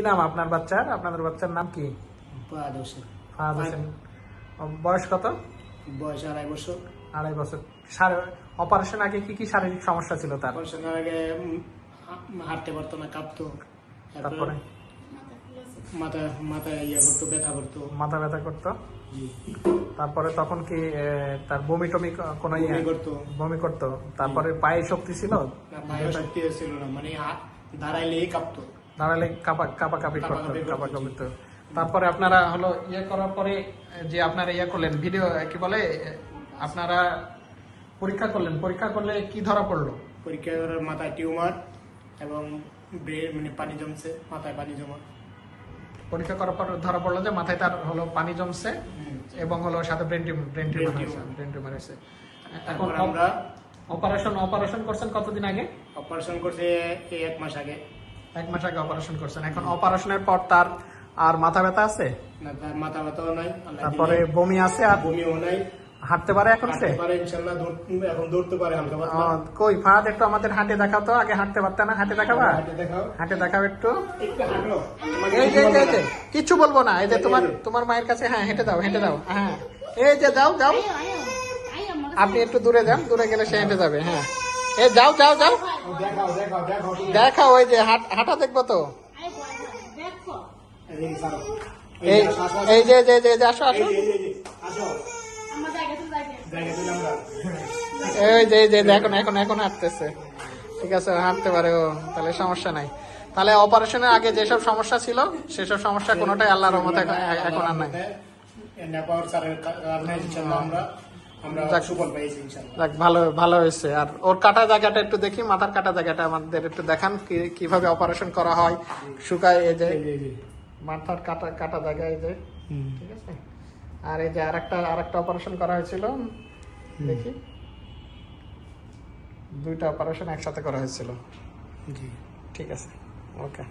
নাম আপনার বাচ্চার? আপনাদের বাচ্চার নাম কি? ফাহাদ হোসেন। ফাহাদ হোসেন। বয়স কত? বয়স আড়াই বছর। আড়াই বছর। অপারেশন আগে কি কি শারীরিক সমস্যা ছিল তার? অপারেশনের আগে হাঁটতে পারতো না কাঁপতো। তারপরে? মাথা মাথায় ইয়ে করতো ব্যথা করতো। মাথা ব্যথা করতো? তারপরে তখন কি তার বমি টমি ক- কোনো ইয়ে? বমি করতো। বমি করতো। তারপরে পায়ে শক্তি ছিল? না পায়ে শক্তি ছিল না মানে দাঁড়াইলেই কাঁপতো। দাঁড়ালে কাপা কাপা কাপি করতো কাঁপাকাঁপি করতো, কাপা কাপি করতো তারপরে আপনারা হলো ইয়ে করার পরে যে আপনারা ইয়ে করলেন ভিডিও কি বলে আপনারা পরীক্ষা করলেন। পরীক্ষা করলে কি ধরা পড়ল? পরীক্ষা করার মাথায় টিউমার এবং মানে পানি জমছে মাথায় পানি জমা। পরীক্ষা করার পর ধরা পড়ল যে মাথায় তার হলো পানি জমছে এবং হলো সাথে ব্রেন টিউমার ব্রেন টিউমার হয়েছে ব্রেন টিউমার হয়েছে। এখন আমরা অপারেশন অপারেশন করছেন কতদিন আগে? অপারেশন করছে এক মাস আগে। এক মাস আগে অপারেশন করছেন। এখন অপারেশনের পর তার আর মাথা ব্যথা আছে? না তার মাথা ব্যথাও নাই। তারপরে বমি আছে আর বমিও নাই। হাঁটতে পারে এখন সে? পারে ইনশাল্লাহ এখন দৌড়তে পারে হালকা পাতলা। কই ফাহাদ একটু আমাদের হাঁটে দেখাও তো আগে হাঁটতে পারতে না? হাঁটে দেখাবা? হাঁটে দেখাও। হাঁটে দেখাও একটু। একটু হাঁটো। এই যে এই যে, এই কিচ্ছু বলব না। এই যে তোমার তোমার মায়ের কাছে হ্যাঁ হেঁটে দাও হেঁটে দাও হ্যাঁ। এই যে যাও যাও আপনি একটু দূরে যান দূরে গেলে সে হেঁটে যাবে হ্যাঁ। এই যাও যাও যাও। দেখাও ওই যে হাট দেখব তো। এই যে যে যে আসো আসো। এই যে, যে, এখন এখন এখন হাঁটতেছে। ঠিক আছে হাঁটতে পারে ও তাহলে সমস্যা নাই। তাহলে অপারেশনের আগে যেসব সমস্যা ছিল সেসব সমস্যা কোনোটাই আল্লাহর রহমতে এখন- এখন আর নাই। আমরা। সুফল পেয়েছি ভালো ভালো হয়েছে। আর ওর কাটা জায়গাটা একটু দেখি মাথার কাটা জায়গাটা আমাদের একটু দেখান কীভাবে অপারেশন করা হয় শুকায় এই যে। মাথার কাটা কাটা জায়গা এই যে ঠিক আছে? আর এই যে আরেকটা আরেকটা অপারেশন করা হয়েছিল দেখি। দুইটা অপারেশন একসাথে করা হয়েছিল। জি। ঠিক আছে ওকে।